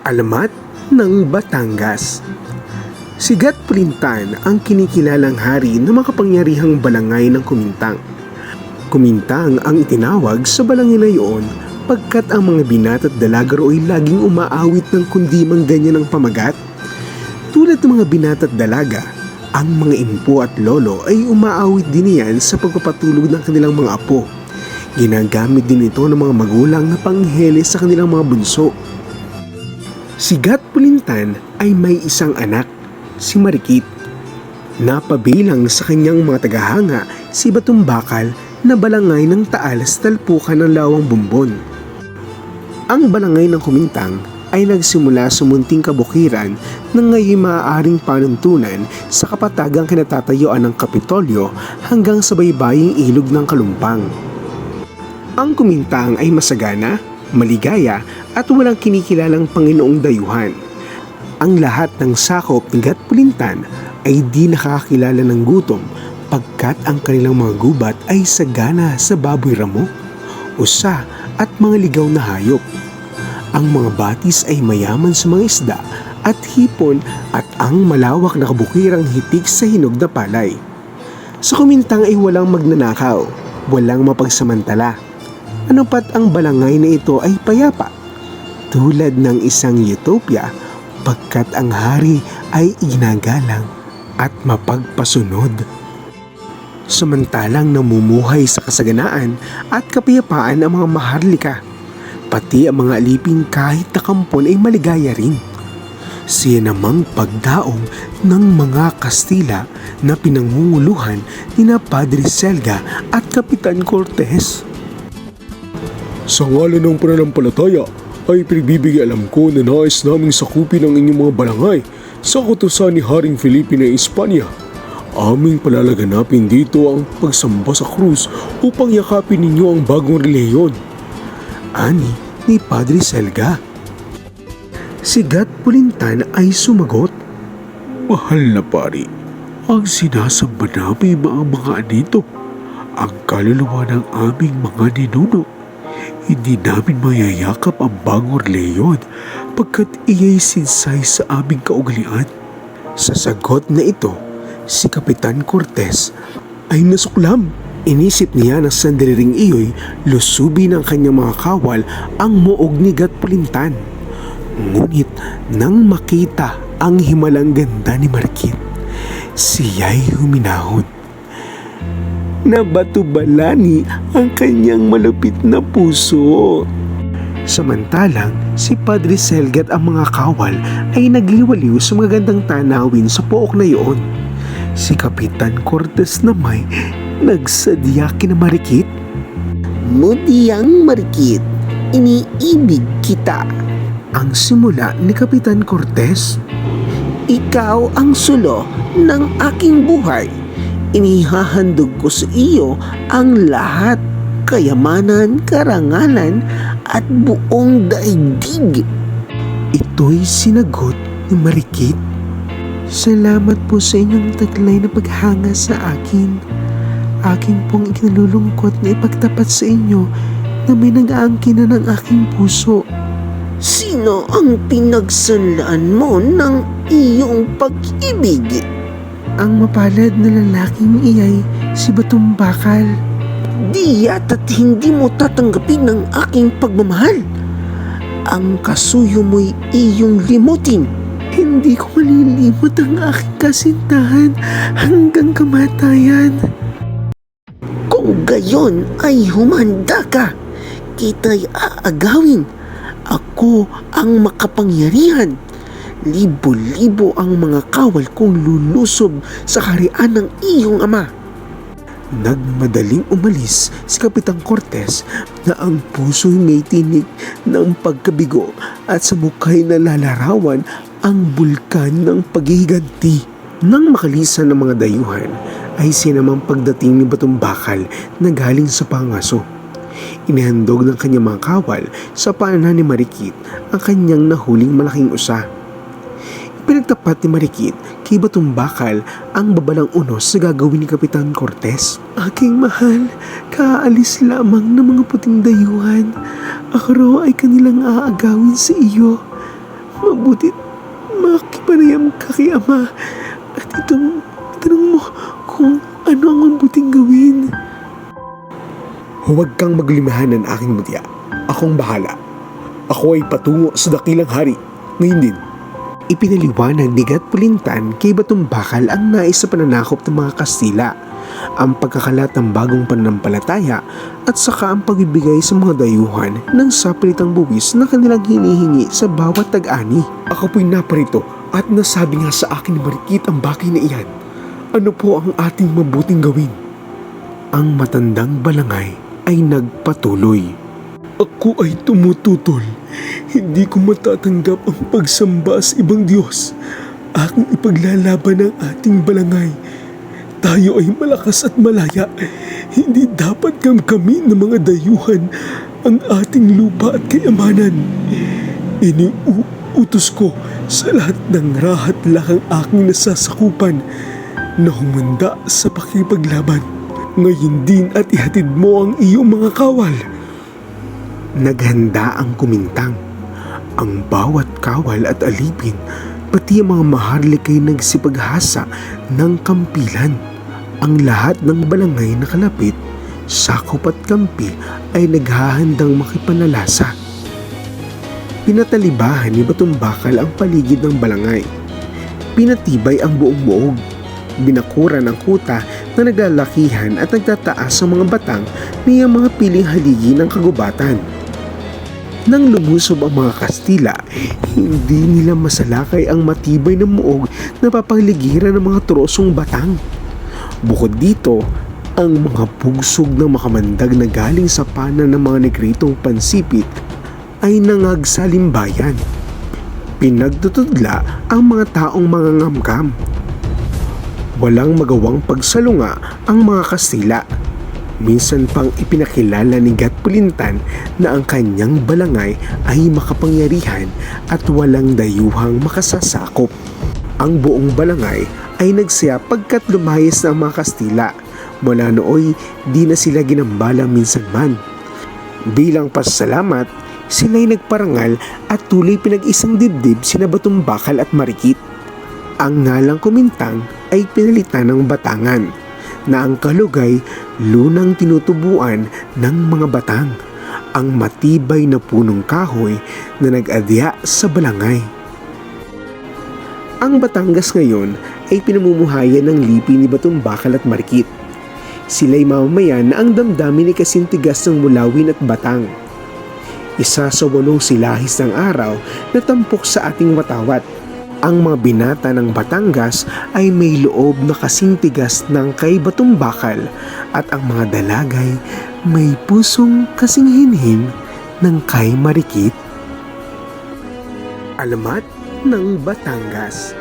Alamat ng Batangas Si Gat Pulintan ang kinikilalang hari ng makapangyarihang balangay ng Kumintang. Kumintang ang itinawag sa balangay na iyon pagkat ang mga binat at dalaga ay laging umaawit ng kundimang ganyan ng pamagat. Tulad ng mga binat at dalaga, ang mga impo at lolo ay umaawit din niyan sa pagpapatulog ng kanilang mga apo. Ginagamit din ito ng mga magulang na panghele sa kanilang mga bunso. Si Gat Pulintan ay may isang anak, si Marikit. Napabilang sa kanyang mga tagahanga si Batong Bakal na balangay ng taal sa talpukan ng lawang bumbon. Ang balangay ng kumintang ay nagsimula sa munting kabukiran na ngayon maaaring panuntunan sa kapatagang kinatatayuan ng Kapitolyo hanggang sa baybaying ilog ng Kalumpang. Ang kumintang ay masagana, maligaya at walang kinikilalang Panginoong dayuhan. Ang lahat ng sakop ng Gatpulintan ay di nakakakilala ng gutom pagkat ang kanilang mga gubat ay sagana sa baboy ramo, usa at mga ligaw na hayop. Ang mga batis ay mayaman sa mga isda at hipon at ang malawak na kabukirang hitik sa hinog na palay. Sa kumintang ay walang magnanakaw, walang mapagsamantala. Ano pat ang balangay na ito ay payapa, tulad ng isang utopia pagkat ang hari ay ginagalang at mapagpasunod. Samantalang namumuhay sa kasaganaan at kapayapaan ang mga maharlika, pati ang mga aliping kahit nakampon ay maligaya rin. Siya namang pagdaong ng mga Kastila na pinangunguluhan ni na Padre Selga at Kapitan Cortez. Sa ngalan ng pananampalataya ay pinagbibigay alam ko na nais naming sakupin ang inyong mga balangay sa kutusan ni Haring Felipe ng Espanya. Aming palalaganapin dito ang pagsamba sa krus upang yakapin ninyo ang bagong reliyon. Ani ni Padre Selga. Si Gat Pulintan ay sumagot. Mahal na pari, ang sinasamba namin mga mga dito, ang kaluluwa ng aming mga ninuno. Hindi namin mayayakap ang bagong reliyon pagkat iya'y sinsay sa aming kaugalian. Sa sagot na ito, si Kapitan Cortez ay nasuklam. Inisip niya na sandaliring iyo'y lusubi ng kanyang mga kawal ang muog ni Gat Pulintan. Ngunit nang makita ang himalang ganda ni Markit, siya'y huminahon. Nabatubalani ang kanyang malupit na puso. Samantalang si Padre Selgat ang mga kawal ay nagliwaliw sa mga gandang tanawin sa pook na iyon. Si Kapitan Cortez na may nagsadya kina Marikit. Mudiyang marikit, iniibig kita. Ang simula ni Kapitan Cortez. Ikaw ang sulo ng aking buhay. Inihahandog ko sa iyo ang lahat, kayamanan, karangalan, at buong daigdig. Ito'y sinagot ni Marikit. Salamat po sa inyong taglay na paghanga sa akin. Akin pong ikinalulungkot na ipagtapat sa inyo na may nag-aangkin na ng aking puso. Sino ang pinagsanlaan mo ng iyong pag-ibig? Ang mapalad na lalaking iyay si Batong Bakal. Di yata't hindi mo tatanggapin ng aking pagmamahal. Ang kasuyo mo'y iyong limutin. Hindi ko malilimot ang aking kasintahan hanggang kamatayan. Kung gayon ay humanda ka, kita'y aagawin. Ako ang makapangyarihan. Libo-libo ang mga kawal kong lulusob sa harian ng iyong ama. Nagmadaling umalis si Kapitang Cortez na ang puso'y may tinig ng pagkabigo at sa mukha'y nalalarawan ang bulkan ng paghihiganti. Nang makalisan ng mga dayuhan ay sinamang pagdating ni Batong Bakal na galing sa pangaso. Inihandog ng kanyang mga kawal sa paanan ni Marikit ang kanyang nahuling malaking usa. Pinagtapat ni Marikit kay Batong Bakal ang babalang unos sa gagawin ni Kapitan Cortez. Aking mahal, kaalis lamang ng mga puting dayuhan. Ako raw ay kanilang aagawin sa iyo. mabutit makipanayam ka kay Ama at itong tanong mo kung ano ang mabuting gawin. Huwag kang maglimahan ng aking mutya. Akong bahala. Ako ay patungo sa dakilang hari. Ngayon din. Ipinaliwanag ni Gatpulintan kay Batong Bakal ang nais sa pananakop ng mga Kastila, ang pagkakalat ng bagong pananampalataya at saka ang pagbibigay sa mga dayuhan ng sapilitang buwis na kanilang hinihingi sa bawat tag-ani. Ako po'y naparito at nasabi nga sa akin ni Marikit ang bagay na iyan. Ano po ang ating mabuting gawin? Ang matandang balangay ay nagpatuloy. Ako ay tumututol. Hindi ko matatanggap ang pagsamba sa ibang Diyos. Aking ipaglalaban ang ating balangay. Tayo ay malakas at malaya. Hindi dapat kamkamin ng mga dayuhan ang ating lupa at kayamanan. Iniuutos ko sa lahat ng rahat lang ang aking nasasakupan na humanda sa pakipaglaban. Ngayon din at ihatid mo ang iyong mga kawal. Naghanda ang kumintang. Ang bawat kawal at alipin, pati ang mga maharlik ay nagsipaghasa ng kampilan. Ang lahat ng balangay na kalapit, sakop at kampi ay naghahandang makipanalasa. Pinatalibahan ni Batong Bakal ang paligid ng balangay. Pinatibay ang buong buog. Binakura ng kuta na naglalakihan at nagtataas ang mga batang niyang mga piling haligi ng kagubatan. Nang lumusob ang mga Kastila, hindi nila masalakay ang matibay na muog na papangligiran ng mga trosong batang. Bukod dito, ang mga pugsog ng makamandag na galing sa pana ng mga negritong pansipit ay nangagsalimbayan. Pinagtutudla ang mga taong mga ngamkam. Walang magawang pagsalunga ang mga Kastila. Minsan pang ipinakilala ni Gatpulintan na ang kanyang balangay ay makapangyarihan at walang dayuhang makasasakop. Ang buong balangay ay nagsaya pagkat lumayas na ang mga Kastila. Mula nooy, di na sila ginambala minsan man. Bilang pasalamat, sila'y nagparangal at tuloy pinag-isang dibdib sina Batong Bakal at Marikit. Ang ngalang kumintang ay pinalitan ng batangan na ang kalugay lunang tinutubuan ng mga batang ang matibay na punong kahoy na nag-adya sa balangay. Ang Batangas ngayon ay pinamumuhayan ng lipi ni Batong Bakal at Marikit. Sila'y mamamayan na ang damdamin ay kasintigas ng mulawin at batang. Isa sa walong silahis ng araw na tampok sa ating watawat. Ang mga binata ng Batangas ay may loob na kasintigas ng kay Batong Bakal at ang mga dalagay may pusong kasing hinhin ng kay Marikit. Alamat ng Batangas